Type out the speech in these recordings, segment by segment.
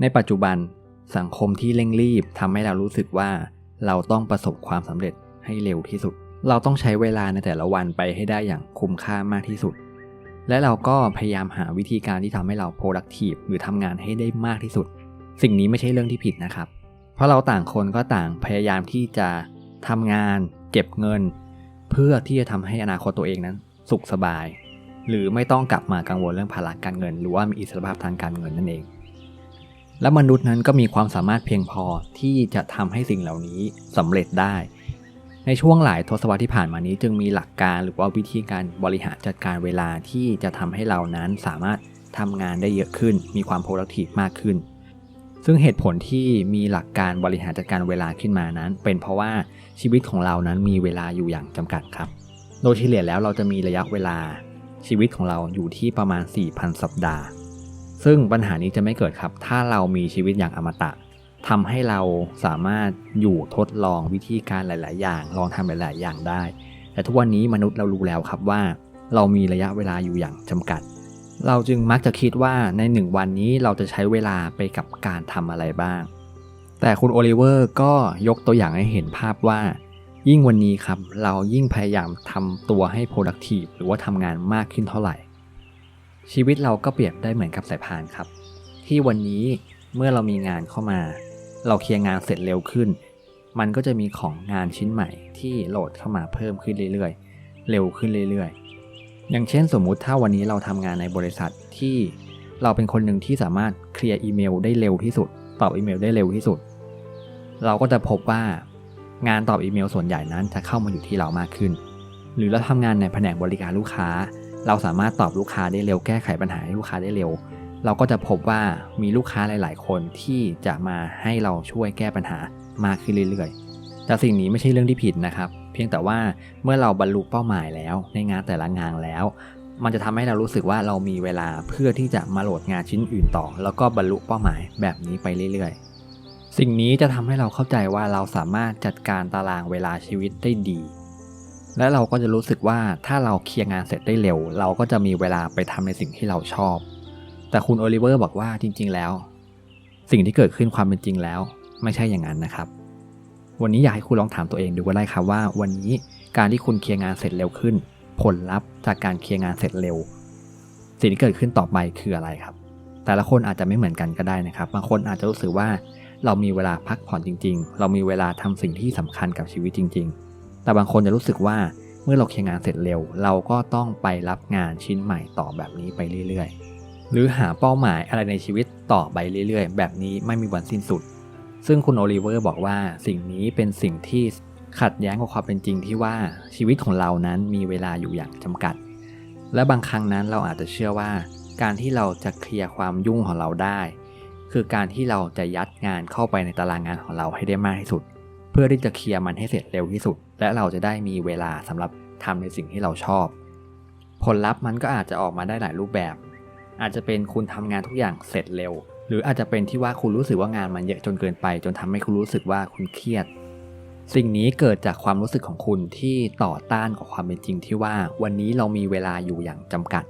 ในปัจจุบันสังคมที่เร่งรีบทำให้เรารู้สึกว่า เราต้องประสบความสำเร็จให้เร็วที่สุด เราต้องใช้เวลาในแต่ละวันไปให้ได้อย่างคุ้มค่ามากที่สุด และเราก็พยายามหาวิธีการที่ทำให้เรา productive หรือทำงานให้ได้มากที่สุด สิ่งนี้ไม่ใช่เรื่องที่ผิดนะครับ เพราะเราต่างคนก็ต่างพยายามที่จะทำงาน เก็บเงิน เพื่อที่จะทำให้อนาคตตัวเองนั้น สุขสบาย หรือไม่ต้องกลับมากังวลเรื่องภาระการเงิน หรือว่ามีอิสรภาพทางการเงินนั่นเอง และมนุษย์นั้นก็มีความสามารถเพียงพอที่จะทำให้สิ่งเหล่านี้สำเร็จได้ ในช่วงหลายทศวรรษที่ผ่านมานี้จึงมีหลักการหรือว่าวิธีการบริหารจัดการเวลาที่จะทำให้เรานั้นสามารถทำงานได้เยอะขึ้น มีความ productive มากขึ้น ซึ่งเหตุผลที่มีหลักการบริหารจัดการเวลาขึ้นมานั้น เป็นเพราะว่าชีวิตของเรานั้นมีเวลาอยู่อย่างจำกัดครับ โดยเฉลี่ยแล้วเราจะมีระยะเวลาชีวิตของเราอยู่ที่ประมาณ 4,000 สัปดาห์ ซึ่งปัญหานี้จะไม่เกิดครับ ถ้าเรามีชีวิตอย่างอมตะทำให้เราสามารถอยู่ทดลองวิธีการหลาย ๆ อย่าง ลองทำหลาย ๆ อย่างได้ แต่ทุกวันนี้มนุษย์เรารู้แล้วครับว่า เรามีระยะเวลาอยู่อย่างจำกัด เราจึงมักจะคิดว่าในหนึ่งวันนี้เราจะใช้เวลาไปกับการทำอะไรบ้าง แต่คุณโอลิเวอร์ก็ยกตัวอย่างให้เห็นภาพว่า ยิ่งวันนี้ครับ เรายิ่งพยายามทำตัวให้ productive หรือว่าทำงานมากขึ้นเท่าไหร่ ชีวิตเราก็เปรียบได้เหมือนกับสายพานครับ ที่วันนี้เมื่อเรามีงานเข้ามา เราเคลียร์งานเสร็จเร็วขึ้น มันก็จะมีของงานชิ้นใหม่ที่โหลดเข้ามาเพิ่มขึ้นเรื่อยๆ เร็วขึ้นเรื่อยๆ อย่างเช่นสมมุติถ้าวันนี้เราทำงานในบริษัทที่เราเป็นคนหนึ่งที่สามารถเคลียร์อีเมลได้เร็วที่สุด ตอบอีเมลได้เร็วที่สุด เราก็จะพบว่างานตอบอีเมลส่วนใหญ่นั้นจะเข้ามาอยู่ที่เรามากขึ้น หรือเราทำงานในแผนกบริการลูกค้า เราสามารถตอบลูกค้าได้เร็วแก้ไขปัญหาให้ลูกค้าได้เร็ว เราก็จะพบว่ามีลูกค้าหลาย ๆ คนที่จะมาให้เราช่วยแก้ปัญหามากขึ้นเรื่อย ๆ แต่สิ่งนี้ไม่ใช่เรื่องที่ผิดนะครับ เพียงแต่ว่าเมื่อเราบรรลุเป้าหมายแล้วในงานแต่ละงานแล้ว มันจะทำให้เรารู้สึกว่าเรามีเวลาเพื่อที่จะมาโหลดงานชิ้นอื่นต่อ แล้วก็บรรลุเป้าหมายแบบนี้ไปเรื่อย ๆ สิ่งนี้จะทำให้เราเข้าใจว่าเราสามารถจัดการตารางเวลาชีวิตได้ดี และเราก็จะรู้สึกว่าถ้าเราเคลียร์งานเสร็จได้เร็ว เราก็จะมีเวลาไปทำในสิ่งที่เราชอบ แต่คุณโอลิเวอร์บอกว่าจริง ๆ แล้ว สิ่งที่เกิดขึ้นความเป็นจริงแล้ว ไม่ใช่อย่างนั้นนะครับ วันนี้อยากให้คุณลองถามตัวเองดูก็ได้ครับว่า วันนี้การที่คุณเคลียร์งานเสร็จเร็วขึ้น ผลลัพธ์จากการเคลียร์งานเสร็จเร็ว สิ่งที่เกิดขึ้นต่อไปคืออะไรครับ แต่ละคนอาจจะไม่เหมือนกันก็ได้นะครับ บางคนอาจจะรู้สึกว่าเรามีเวลาพักผ่อนจริง ๆ เรามีเวลาทำสิ่งที่สำคัญกับชีวิตจริง ๆ แต่บางคนจะรู้สึกว่าเมื่อเราเคลียร์งานเสร็จเร็ว เราก็ต้องไปรับงานชิ้นใหม่ต่อแบบนี้ไปเรื่อยๆ หรือหาเป้าหมายอะไรในชีวิตต่อไปเรื่อยๆ แบบนี้ไม่มีวันสิ้นสุด ซึ่งคุณโอลิเวอร์บอกว่าสิ่งนี้เป็นสิ่งที่ขัดแย้งกับความเป็นจริงที่ว่าชีวิตของเรานั้นมีเวลาอยู่อย่างจำกัด และบางครั้งนั้นเราอาจจะเชื่อว่า การที่เราจะเคลียร์ความยุ่งของเราได้ คือการที่เราจะยัดงานเข้าไปในตารางงานของเราให้ได้มากที่สุด เพื่อที่จะเคลียร์มันให้เสร็จเร็วที่สุด และเราจะได้มีเวลาสำหรับทำในสิ่งที่เราชอบ ผลลัพธ์มันก็อาจจะออกมาได้หลายรูปแบบ อาจจะเป็นคุณทำงานทุกอย่างเสร็จเร็ว หรืออาจจะเป็นที่ว่าคุณรู้สึกว่างานมันเยอะจนเกินไป จนทำให้คุณรู้สึกว่าคุณเครียด สิ่งนี้เกิดจากความรู้สึกของคุณที่ต่อต้านกับความเป็นจริงที่ว่า วันนี้เรามีเวลาอยู่อย่างจำกัด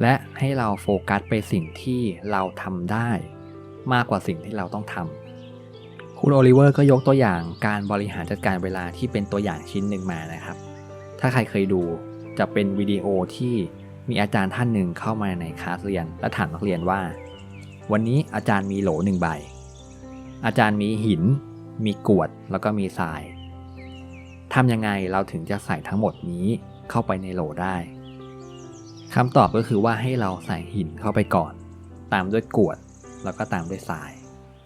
และให้เราโฟกัสไปสิ่งที่เราทำได้ มากกว่าสิ่งที่เราต้องทำ คุณโอลิเวอร์ก็ยกตัวอย่างการบริหารจัดการเวลาที่เป็นตัวอย่างชิ้นหนึ่งมานะครับ ถ้าใครเคยดูจะเป็นวิดีโอที่มีอาจารย์ท่านหนึ่งเข้ามาในคลาสเรียน และถามนักเรียนว่า วันนี้อาจารย์มีโหลหนึ่งใบ อาจารย์มีหิน มีกวดแล้วก็มีทรายทำยังไงเราถึงจะใส่ทั้งหมดนี้เข้าไปในโหลได้คำตอบก็คือว่าให้เราใส่หินเข้าไปก่อน ตามด้วยกวดแล้วก็ตามด้วยทราย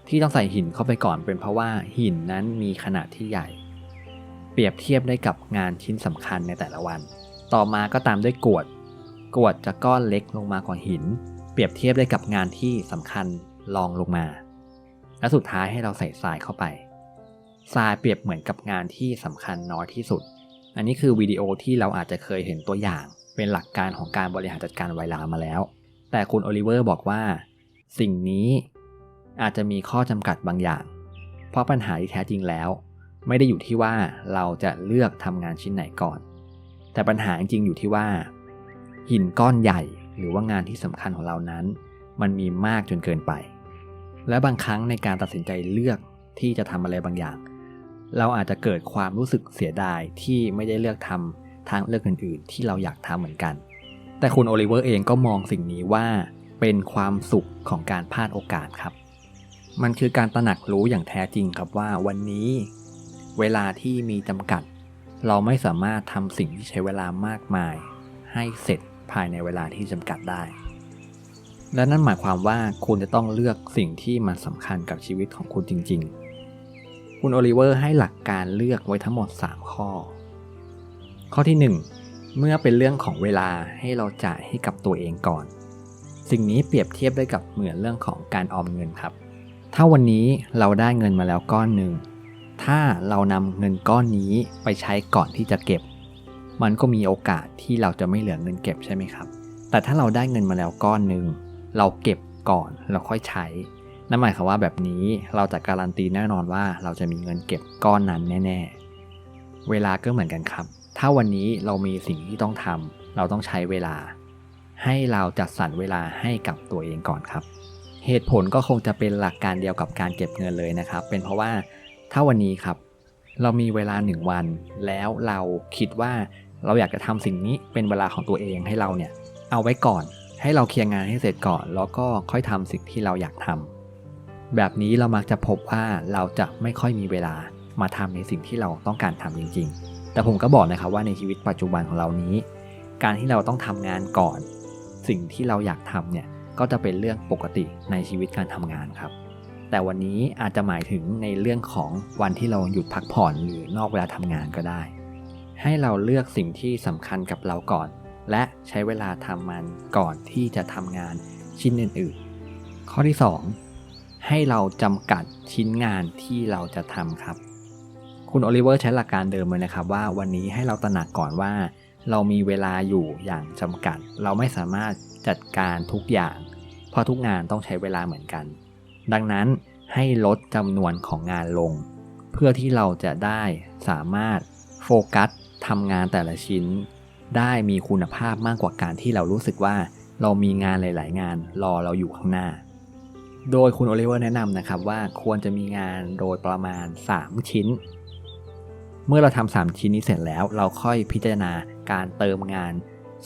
ที่ต้องใส่หินเข้าไปก่อนเป็นเพราะว่าหินนั้นมีขนาดที่ใหญ่ เปรียบเทียบได้กับงานชิ้นสำคัญในแต่ละวัน ต่อมาก็ตามด้วยกวด กวดจะก้อนเล็กลงมากว่าหิน เปรียบเทียบได้กับงานที่สำคัญรองลงมา และสุดท้ายให้เราใส่ทรายเข้าไปทรายเปรียบเหมือนกับงานที่สำคัญน้อยที่สุด อันนี้คือวิดีโอที่เราอาจจะเคยเห็นตัวอย่าง เป็นหลักการของการบริหารจัดการเวลามาแล้ว แต่คุณโอลิเวอร์บอกว่า สิ่งนี้ อาจจะมีข้อจำกัดบางอย่าง เพราะปัญหาที่แท้จริงแล้ว ไม่ได้อยู่ที่ว่าเราจะเลือกทำงานชิ้นไหนก่อน แต่ปัญหาจริงอยู่ที่ว่า หินก้อนใหญ่หรือว่างานที่สำคัญของเรานั้น มันมีมากจนเกินไป และบางครั้งในการตัดสินใจเลือกที่จะทำอะไรบางอย่าง เราอาจจะเกิดความรู้สึกเสียดายที่ไม่ได้เลือกทำทางเลือกอื่น ๆ ที่เราอยากทำเหมือนกัน แต่คุณโอลิเวอร์เองก็มองสิ่งนี้ว่าเป็นความสุขของการพลาดโอกาสครับ มันคือการตระหนักรู้อย่างแท้จริงครับว่าวันนี้ เวลาที่มีจำกัด เราไม่สามารถทำสิ่งที่ใช้เวลามากมาย ให้เสร็จภายในเวลาที่จำกัดได้ และนั่นหมายความว่าคุณจะต้องเลือกสิ่งที่มันสำคัญกับชีวิตของคุณจริง ๆ คุณโอลิเวอร์ให้หลักการเลือกไว้ทั้งหมด 3 ข้อ ข้อที่ 1 เมื่อเป็นเรื่องของเวลาให้เราจ่ายให้กับตัวเองก่อน สิ่งนี้เปรียบเทียบได้กับเหมือนเรื่องของการออมเงินครับ ถ้าวันนี้เราได้เงินมาแล้วก้อนหนึ่ง ถ้าเรานำเงินก้อนนี้ไปใช้ก่อนที่จะเก็บ มันก็มีโอกาสที่เราจะไม่เหลือเงินเก็บใช่ไหมครับ แต่ถ้าเราได้เงินมาแล้วก้อนหนึ่ง เราเก็บก่อนแล้วค่อยใช้ นั่นหมายความว่าแบบนี้เราจะการันตีแน่นอนว่าเราจะมีเงินเก็บก้อนนั้นแน่ ๆ เวลาก็เหมือนกันครับ ถ้าวันนี้เรามีสิ่งที่ต้องทำเราต้องใช้เวลา ให้เราจัดสรรเวลาให้กับตัวเองก่อนครับ เหตุผลก็คงจะเป็นหลักการเดียวกับการเก็บเงินเลยนะครับ เป็นเพราะว่าถ้าวันนี้ครับ เรามีเวลาหนึ่งวัน แล้วเราคิดว่าเราอยากจะทำสิ่งนี้เป็นเวลาของตัวเองให้เราเนี่ยเอาไว้ก่อน ให้เราเคลียร์งานให้เสร็จก่อน แล้วก็ค่อยทำสิ่งที่เราอยากทำแบบนี้เรามักจะพบว่าเราจะไม่ค่อยมีเวลามาทำในสิ่งที่เราต้องการทำจริง ๆ แต่ผมก็บอกนะครับว่าในชีวิตปัจจุบันของเรานี้ การที่เราต้องทำงานก่อน สิ่งที่เราอยากทำเนี่ย ก็จะเป็นเรื่องปกติในชีวิตการทำงานครับ แต่วันนี้อาจจะหมายถึงในเรื่องของวันที่เราหยุดพักผ่อนหรือนอกเวลาทำงานก็ได้ ให้เราเลือกสิ่งที่สำคัญกับเราก่อน และใช้เวลาทำมันก่อนที่จะทำงานชิ้นอื่นๆ ข้อที่ 2 ให้เราจำกัดชิ้นงานที่เราจะทำครับ คุณโอลิเวอร์ใช้หลักการเดิมเลยนะครับว่าวันนี้ให้เราตระหนักก่อนว่าเรามีเวลาอยู่อย่างจำกัด เราไม่สามารถจัดการทุกอย่าง ราะทุกงานต้องใช้เวลาเหมือนกัน ดังนั้นให้ลดจำนวนของงานลง เพื่อที่เราจะได้สามารถโฟกัสทำงานแต่ละชิ้น ได้มีคุณภาพมากกว่าการที่เรารู้สึกว่าเรามีงานหลาย ๆ งานรอเราอยู่ข้างหน้า โดยคุณโอลิเวอร์แนะนำนะครับว่าควรจะมีงานโดยประมาณ 3 ชิ้น เมื่อเราทำสามชิ้นนี้เสร็จแล้ว เราค่อยพิจารณาการเติมงาน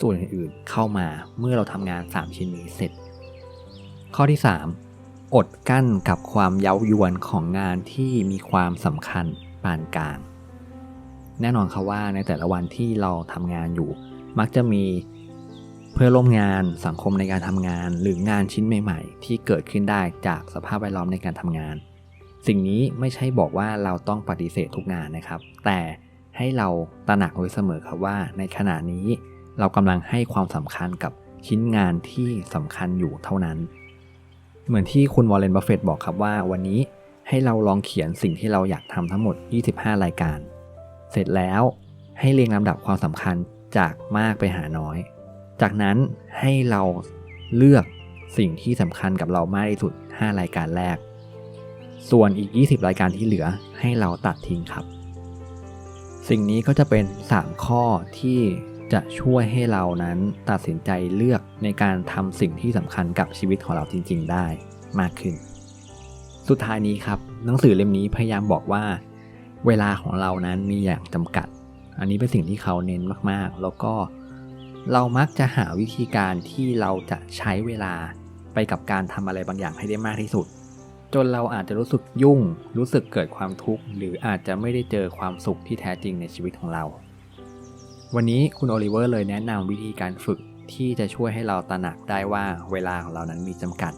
ส่วนอื่นๆเข้ามา เมื่อเราทำงาน 3 ชิ้นนี้เสร็จ ข้อที่ 3 อดกั้นกับความเย้ายวนของงานที่มีความสำคัญปานกลาง แน่นอนครับว่าในแต่ละวันที่เราทำงานอยู่ มักจะมีเพื่อร่วมงานสังคมในการทำงาน หรืองานชิ้นใหม่ๆ ที่เกิดขึ้นได้จากสภาพแวดล้อมในการทำงาน สิ่งนี้ไม่ใช่บอกว่าเราต้องปฏิเสธทุกงานนะครับ แต่ให้เราตระหนักไว้เสมอครับว่า ในขณะนี้เรากำลังให้ความสำคัญกับชิ้นงานที่สำคัญอยู่เท่านั้น เหมือนที่คุณวอลเลนบัฟเฟตบอกครับว่าวันนี้ให้เราลองเขียนสิ่งที่เราอยากทำทั้งหมด 25 รายการ เสร็จแล้วให้เรียงลำดับความสำคัญจากมากไปหาน้อย จากนั้นให้เราเลือกสิ่งที่สำคัญกับเรามากที่สุด 5 รายการแรก ส่วนอีก 20 รายการที่เหลือให้เราตัดทิ้งครับ สิ่งนี้ก็จะเป็น 3 ข้อที่ จะช่วยให้เรานั้นตัดสินใจเลือกในการทำสิ่งที่สำคัญกับชีวิตของเราจริง ๆ ได้มากขึ้น สุดท้ายนี้ครับ หนังสือเล่มนี้พยายามบอกว่า เวลาของเรานั้นมีอย่างจำกัด อันนี้เป็นสิ่งที่เขาเน้นมากๆ แล้วก็เรามักจะหาวิธีการที่เราจะใช้เวลาไปกับการทำอะไรบางอย่างให้ได้มากที่สุด จนเราอาจจะรู้สึกยุ่ง รู้สึกเกิดความทุกข์ หรืออาจจะไม่ได้เจอความสุขที่แท้จริงในชีวิตของเรา วันนี้คุณโอลิเวอร์เลยแนะนำวิธีการฝึกที่จะช่วยให้เราตระหนักได้ว่าเวลาของเรานั้นมีจำกัด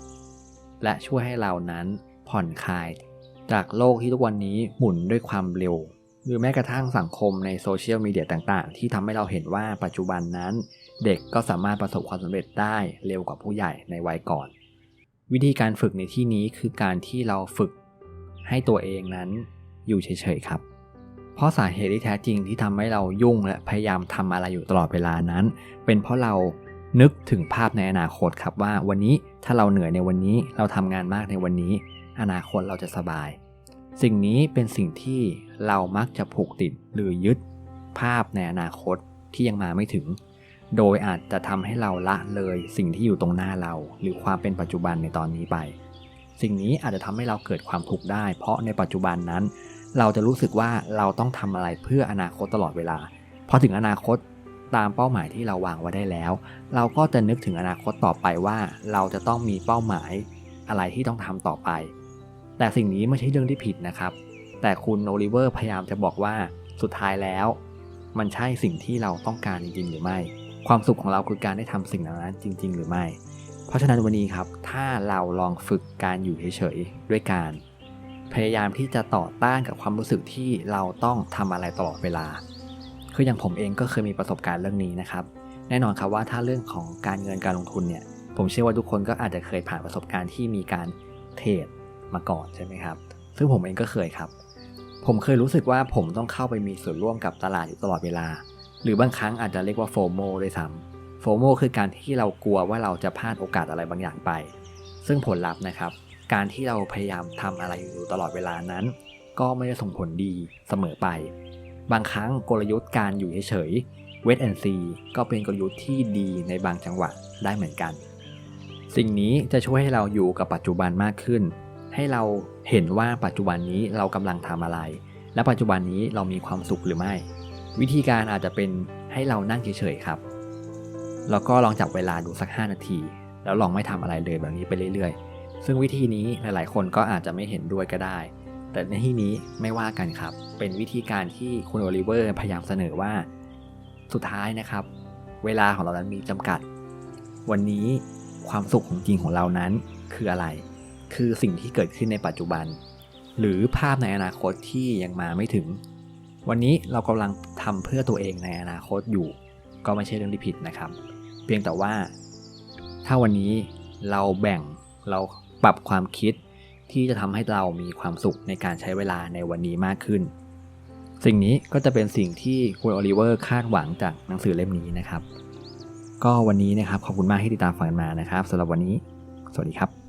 และช่วยให้เรานั้นผ่อนคลาย จากโลกที่ทุกวันนี้หมุนด้วยความเร็ว หรือแม้กระทั่งสังคมในโซเชียลมีเดียต่างๆ ที่ทำให้เราเห็นว่าปัจจุบันนั้น เด็กก็สามารถประสบความสำเร็จได้เร็วกว่าผู้ใหญ่ในวัยก่อน วิธีการฝึกในที่นี้คือการที่เราฝึกให้ตัวเองนั้นอยู่เฉยๆครับ เพราะสาเหตุที่แท้จริงที่ทำให้เรายุ่งและพยายามทำอะไรอยู่ตลอดเวลานั้น เป็นเพราะเรานึกถึงภาพในอนาคตครับว่าวันนี้ถ้าเราเหนื่อยในวันนี้เราทำงานมากในวันนี้ อนาคตเราจะสบาย สิ่งนี้เป็นสิ่งที่เรามักจะผูกติดหรือยึดภาพในอนาคตที่ยังมาไม่ถึง โดยอาจจะทำให้เราละเลยสิ่งที่อยู่ตรงหน้าเรา หรือความเป็นปัจจุบันในตอนนี้ไป สิ่งนี้อาจจะทำให้เราเกิดความทุกข์ได้ เพราะในปัจจุบันนั้น เราจะรู้สึกว่าเราต้องทำอะไรเพื่ออนาคตตลอดเวลา พอถึงอนาคตตามเป้าหมายที่เราวางไว้ได้แล้ว เราก็จะนึกถึงอนาคตต่อไปว่า เราจะต้องมีเป้าหมายอะไรที่ต้องทำต่อไป แต่สิ่งนี้ไม่ใช่เรื่องที่ผิดนะครับ แต่คุณโอลิเวอร์พยายามจะบอกว่าสุดท้ายแล้ว มันใช่สิ่งที่เราต้องการจริงๆหรือไม่ ความสุขของเราคือการได้ทำสิ่งนั้นจริง ๆ หรือไม่ เพราะฉะนั้นวันนี้ครับ ถ้าเราลองฝึกการอยู่เฉยๆด้วยการ พยายามที่จะต่อต้านกับความรู้สึกที่เราต้องทำอะไรตลอดเวลา คืออย่างผมเองก็เคยมีประสบการณ์เรื่องนี้นะครับ แน่นอนครับว่าถ้าเรื่องของการเงินการลงทุนเนี่ย ผมเชื่อว่าทุกคนก็อาจจะเคยผ่านประสบการณ์ที่มีการเทรดมาก่อนใช่ไหมครับ ซึ่งผมเองก็เคยครับ ผมเคยรู้สึกว่าผมต้องเข้าไปมีส่วนร่วมกับตลาดอยู่ตลอดเวลา หรือบางครั้งอาจจะเรียกว่าโฟโมด้วยซ้ำโฟโมคือการที่เรากลัวว่าเราจะพลาดโอกาสอะไรบางอย่างไป ซึ่งผลลัพธ์นะครับ การที่เราพยายามทำอะไรอยู่ตลอดเวลานั้น ก็ไม่ได้ส่งผลดีเสมอไป บางครั้งกลยุทธ์การอยู่เฉยๆ wait and see ก็เป็นกลยุทธ์ที่ดีในบางจังหวะได้เหมือนกัน สิ่งนี้จะช่วยให้เราอยู่กับปัจจุบันมากขึ้น ให้เราเห็นว่าปัจจุบันนี้เรากำลังทำอะไร และปัจจุบันนี้เรามีความสุขหรือไม่ วิธีการอาจจะเป็นให้เรานั่งเฉยๆครับ แล้วก็ลองจับเวลาดูสัก 5 นาที แล้วลองไม่ทำอะไรเลยแบบนี้ไปเรื่อยๆ ซึ่งวิธีนี้หลาย ๆ คนก็อาจจะไม่เห็นด้วยก็ได้ แต่ในที่นี้ไม่ว่ากันครับ เป็นวิธีการที่คุณโอลิเวอร์พยายามเสนอว่า สุดท้ายนะครับ เวลาของเรานั้นมีจำกัด วันนี้ความสุขของจริงของเรานั้นคืออะไร คือสิ่งที่เกิดขึ้นในปัจจุบัน หรือภาพในอนาคตที่ยังมาไม่ถึง วันนี้เรากำลังทำเพื่อตัวเองในอนาคตอยู่ ก็ไม่ใช่เรื่องที่ผิดนะครับ เพียงแต่ว่า ถ้าวันนี้เราแบ่งเรา ปรับความคิดที่จะทำให้เรามีความสุขในการใช้เวลาในวันนี้มากขึ้น สิ่งนี้ก็จะเป็นสิ่งที่คุณโอลิเวอร์คาดหวังจากหนังสือเล่มนี้นะครับ ก็วันนี้นะครับขอบคุณมากที่ติดตามฟังกันมานะครับสำหรับวันนี้ สวัสดีครับ